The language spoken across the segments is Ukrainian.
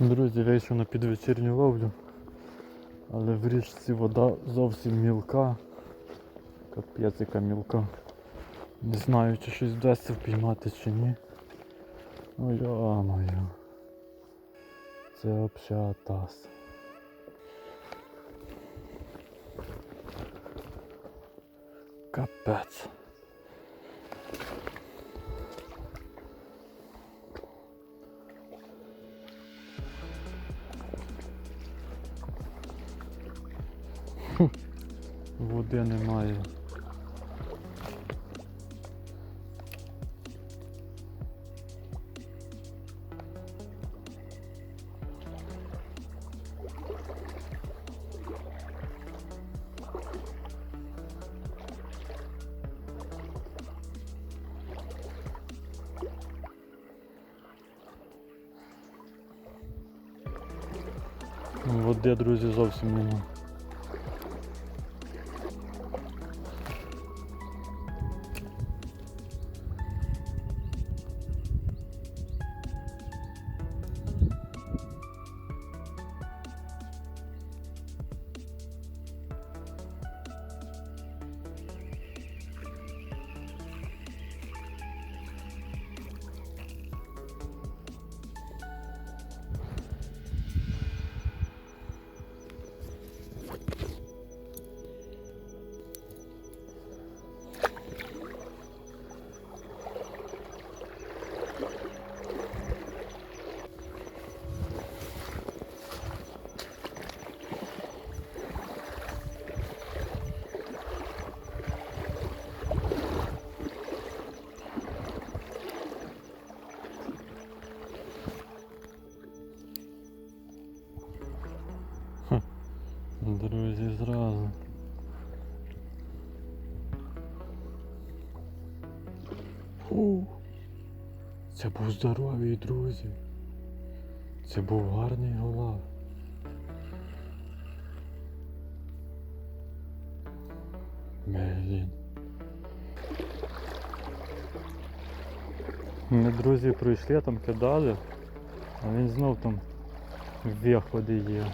Друзі, вийшов на підвечірню ловлю, але в річці вода зовсім мілка. Капець яка мілка. Не знаю, чи щось вдасться впіймати чи ні. Ой, моя. Це взагалі таз. Капець. Води немає. Води, друзі, зовсім нема. Це був здоровий, друзі. Це був гарний голав. Блін. Ми друзі пройшли, там кидали, а він знов там виходи є.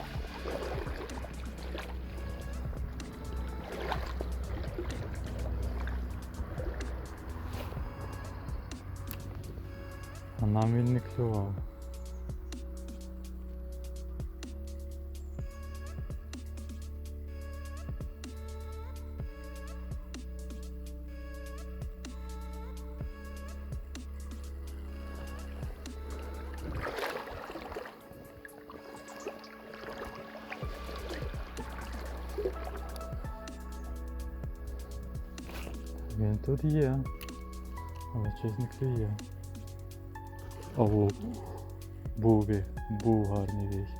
Нам він не клював. Він тут є, але щось клює. Ого, був, був гарний вихід.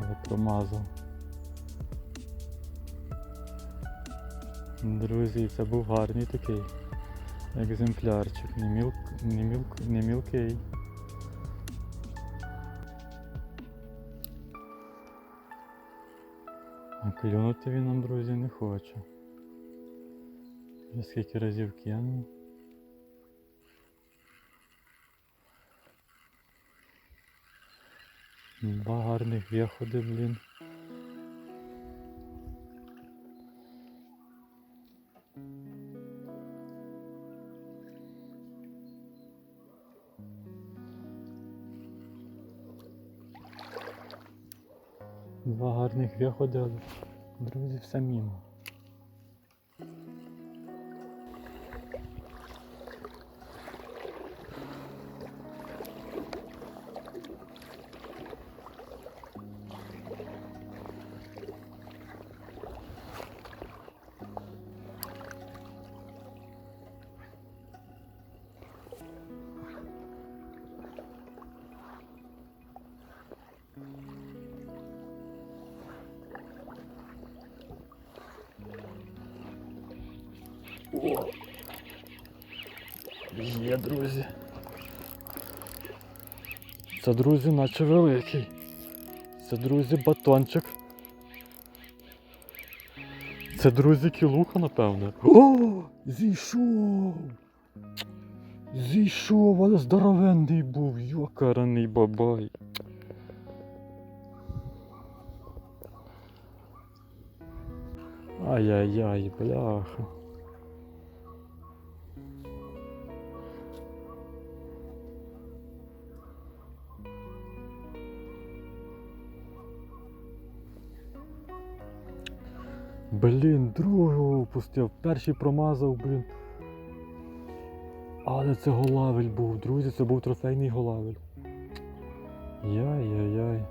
Але промазав. Друзі, це був гарний такий екземплярчик, не, мілк, не, мілк, не мілкий. А клюнути він нам, друзі, не хоче. Вже скільки разів кинув. Два гарних виходи, блін. Два гарних виходи, але, друзі, все мімо. О! Є, друзі. Це, друзі, наче великий. Це, друзі, батончик. Це, друзі, кілуха, напевне. О! Зійшов! Зійшов, але здоровенний був, йокараний бабай. Ай-яй-яй, бляха. Блін, другого упустив, перший промазав, блін. Але це голавель був, друзі, це був трофейний голавель. Яй-яй-яй.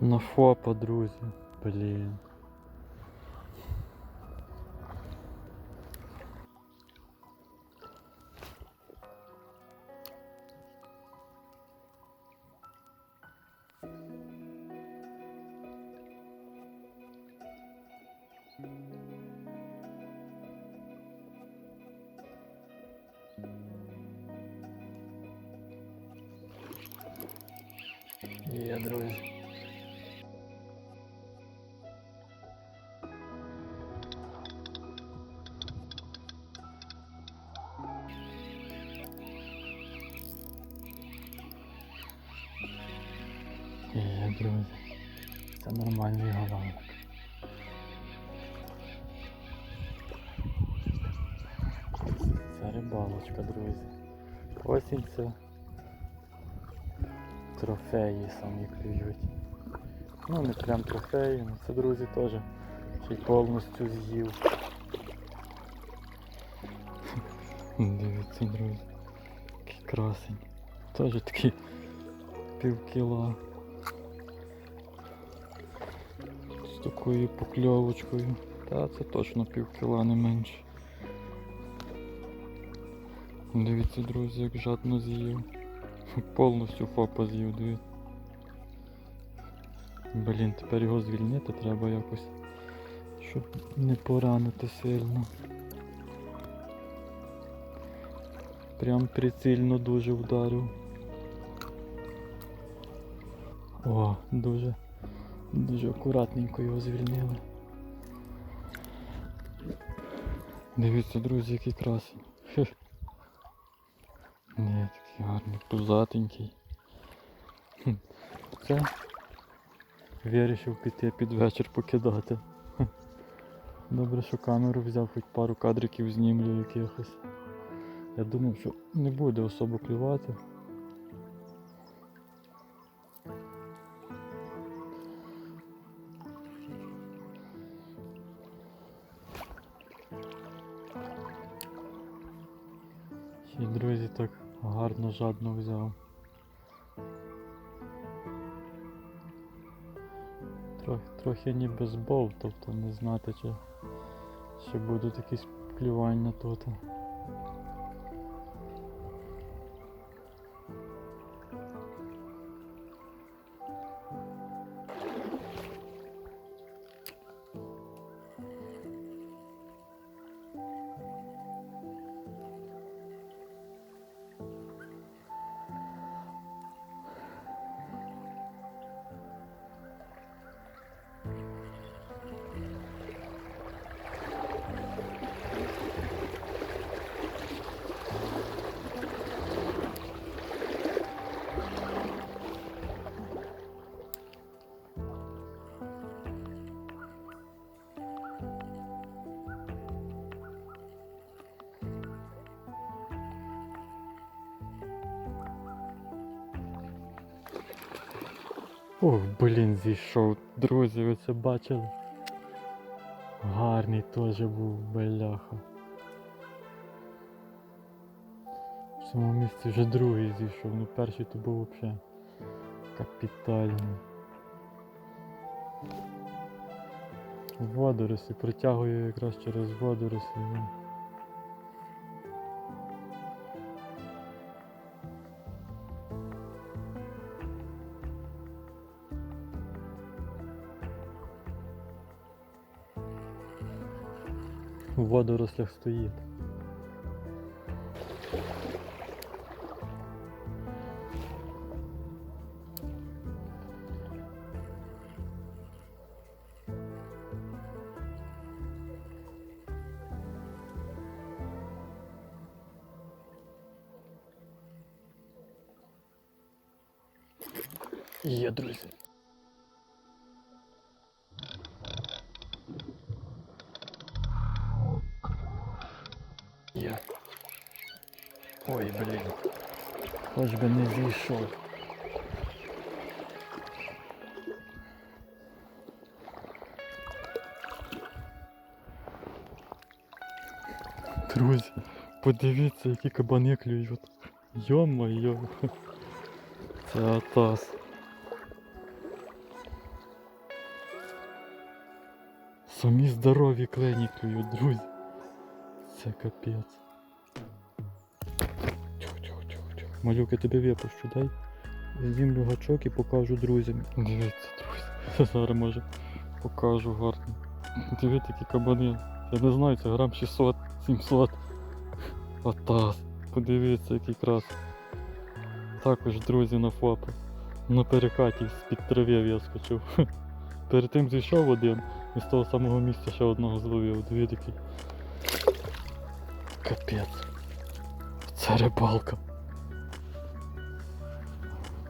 На фопа, друзі. Блін. Є, друзі. Друзі. Це нормальний головник. Це рибалочка, друзі. Осінь це трофеї самі клюють. Ну не прям трофеї, ну це друзі теж ще повністю з'їв. Дивіться, друзі. Який красень. Теж такий пів кіла. Такою покльовочкою. Та це точно пів кіла не менше. Дивіться, друзі, як жадно з'їв. Повністю фопа з'їв, дивіться. Блін, тепер його звільнити треба якось, щоб не поранити сильно. Прям прицільно дуже вдарив. О, дуже, дуже акуратненько його звільнили. Дивіться, друзі, який красень. Ні, такий гарний, пузатенький. Це вирішив піти під вечір покидати. Добре, що камеру взяв, хоч пару кадриків знімлю якихось. Я думав, що не буде особо клювати. Жадно взяв. Трохи, трохи ніби збов, тобто не знати, чи чи будуть якісь клювання тут. Ох, блін, зійшов. Друзі, ви це бачили? Гарний теж був бляха. В цьому місці вже другий зійшов, ну перший то був взагалі капітальний. Водорослі, притягує якраз через водорослі. у водорослях стоїть. Є, друзі. Хоч би не зійшов. Друзі, подивіться, які кабани клюють. Йо-моє. Це атас. Самі здорові клені клюють, друзі. Це капець. Тихо, тихо. Малюк, я тебе випущу, дай. Знімлю гачок і покажу друзям. Дивіться, друзі. Зараз може покажу гарно. Дивіться, які кабани. Я не знаю, це грам 600, 700. Атас. Подивіться, який крас. Також, друзі, на ФОПа. На перекаті з-під трави вискочив. Перед тим зійшов один і з того самого місця ще одного зловив. Дві такі. Капець. Це рибалка.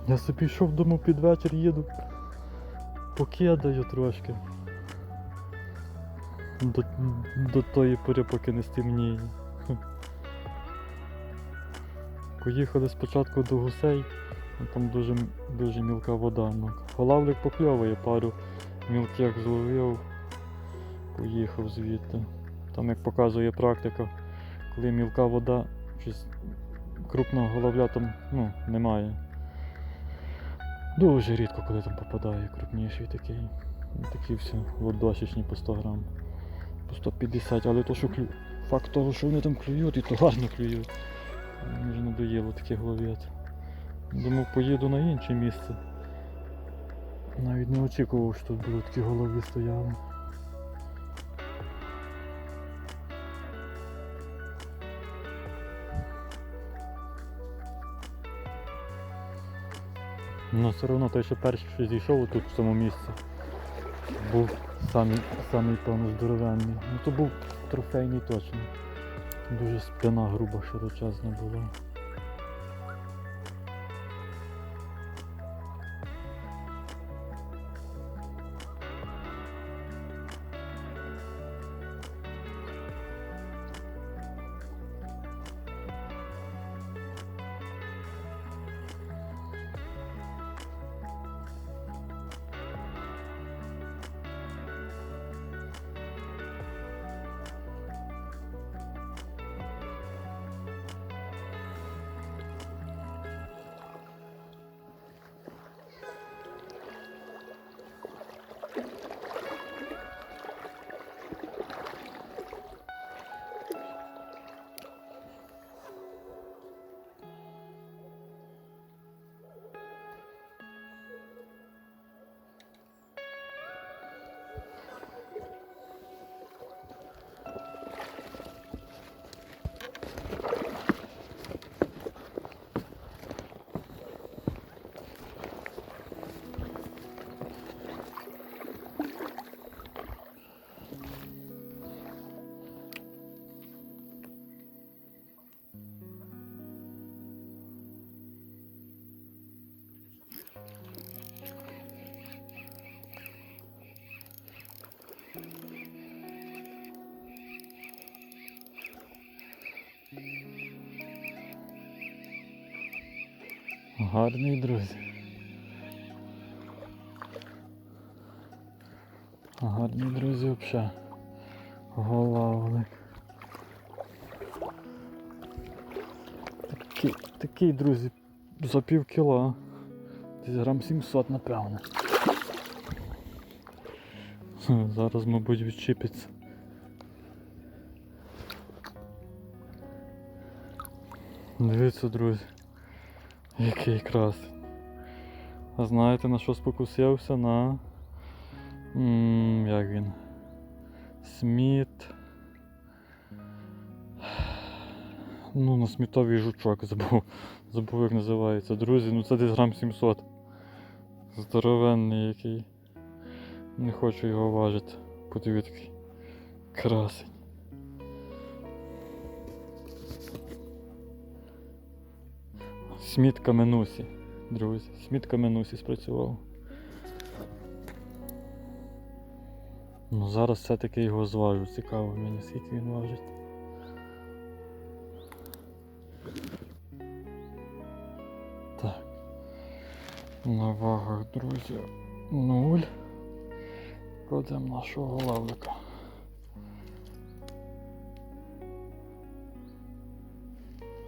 Я собі йшов дому під вечір, їду. Покидаю трошки. До, до тої пори, поки не стемніє. Поїхали спочатку до гусей, ну, там дуже, дуже мілка вода. Ну, Голавлик покльовує, пару мілких зловив, поїхав звідти. Там, як показує практика, коли мілка вода, щось крупного головля там ну, немає. Дуже рідко, коли там попадає крупніший такий. Такі всі ладошечні по 100 грам. По 150, але то, що клю... факт того, що вони там клюють, і то гарно клюють. Мені надоїло таке голов'ят. Думав, поїду на інше місце. Навіть не очікував, що тут будуть такі голові стояли. Ну, все одно той, що перший що зійшов тут в цьому місці, був самий, самий певно здоровенний. Ну то був трофейний точно. Дуже спина груба, широчезна була. Гарний, друзі. Гарний, друзі, взагалі. Голавник. Такий, такий, друзі, за пів кіла. Десь грам 700, напевно. Зараз, мабуть, відчіпиться. Дивіться, друзі. Який красень. А знаєте на що спокусився? На. м, Як він? Сміт. Ну, на смітовий жучок забув. Забув, як називається. Друзі, ну це десь грам 700. Здоровенний який. Не хочу його важити. Подивіться, красень. Сміт Каменусі. друзі. Сміт Каменусі спрацював. Ну зараз все-таки його зважу. Цікаво мені, скільки він важить. Так. На вагах, друзі, нуль. Кладемо нашого лавлика.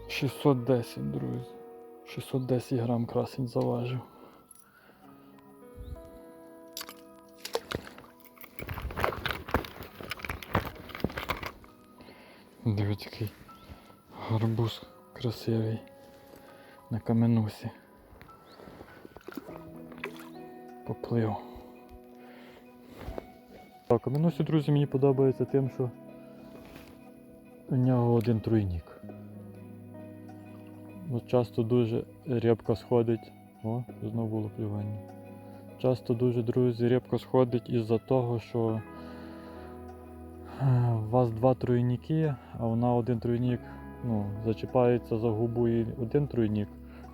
Шістсот десять, друзі. 610 грам красень заважив. Дивіться, який гарбуз красивий на каменусі. Поплив. Так, каменусі, друзі, мені подобається тим, що у нього один тройник. Ну, часто дуже рибка сходить. О, знову було плювання. Часто дуже, друзі, рибка сходить із-за того, що е, у вас два тройники, а вона один тройник ну, зачіпається за губу і один тройник,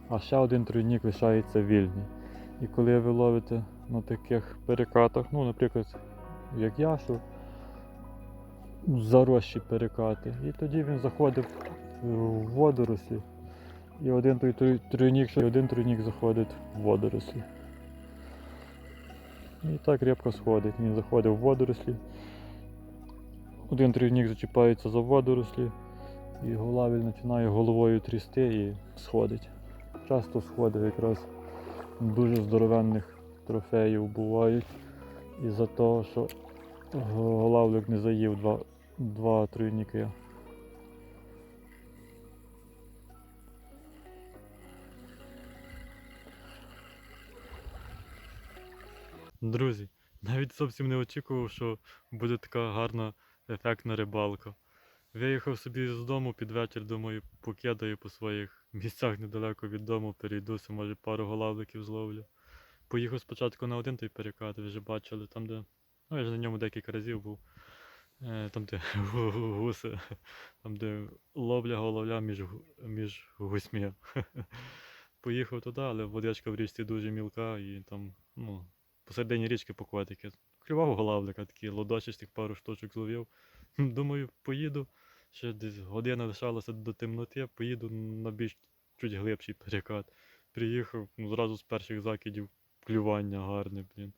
а ще один тройник лишається вільний. І коли ви ловите на таких перекатах, ну, наприклад, як я, що заросші перекати, і тоді він заходить в водорослі. І один той трой- тройник, що один тройник заходить в водорослі. І так рибка сходить. Він заходить в водорослі. Один тройник зачіпається за водорослі, і голавель починає головою трясти і сходить. Часто сходить якраз дуже здоровенних трофеїв бувають. Із-за того, що голавлик не заїв два, два тройники. Друзі, навіть зовсім не очікував, що буде така гарна ефектна рибалка. Виїхав собі з дому під вечір, думаю, покидаю по своїх місцях недалеко від дому, перейдуся, може пару голавликів зловлю. Поїхав спочатку на один той перекат, ви вже бачили, там де. Ну, я ж на ньому декілька разів був. Е, Там, де гу- гуси, там, де ловля головля між, між гусьми. Поїхав туди, але водичка в річці дуже мілка і там, ну, посередині річки покотики. Клював голавлика, такі лодочистих пару штучок зловив. Думаю, поїду. Ще десь година лишалася до темноти, поїду на більш чуть глибший перекат. Приїхав, ну, зразу з перших закидів клювання гарне, блін.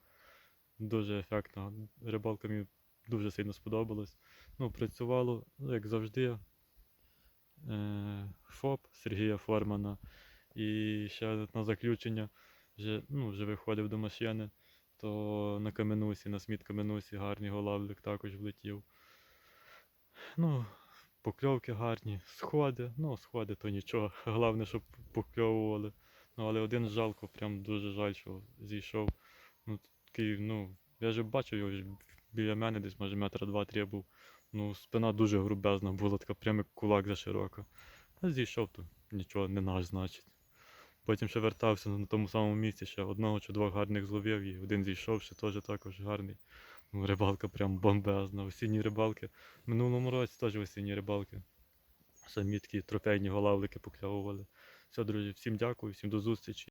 Дуже ефектно. Рибалка мені дуже сильно сподобалась. Ну, працювало, як завжди. Е, ФОП Сергія Формана. І ще на заключення вже, ну, вже виходив до машини, то на каменусі, на сміт каменусі гарний голавлик також влетів. Ну, покльовки гарні, сходи, ну, сходи то нічого. Головне, щоб покльовували. Ну, але один жалко, прям дуже жаль, що зійшов. Ну, такий, ну, я вже бачив його біля мене, десь може метра два-три був. Ну, спина дуже грубезна була, така прямо як кулак за широка. А зійшов, то нічого не наш, значить. Потім ще вертався на тому самому місці, ще одного чи двох гарних зловив, і один зійшов, ще теж також гарний. Ну, рибалка прям бомбезна. Осінні рибалки. Минулому році теж осінні рибалки. Самі такі трофейні голавлики покльовували. Все, друзі, всім дякую, всім до зустрічі.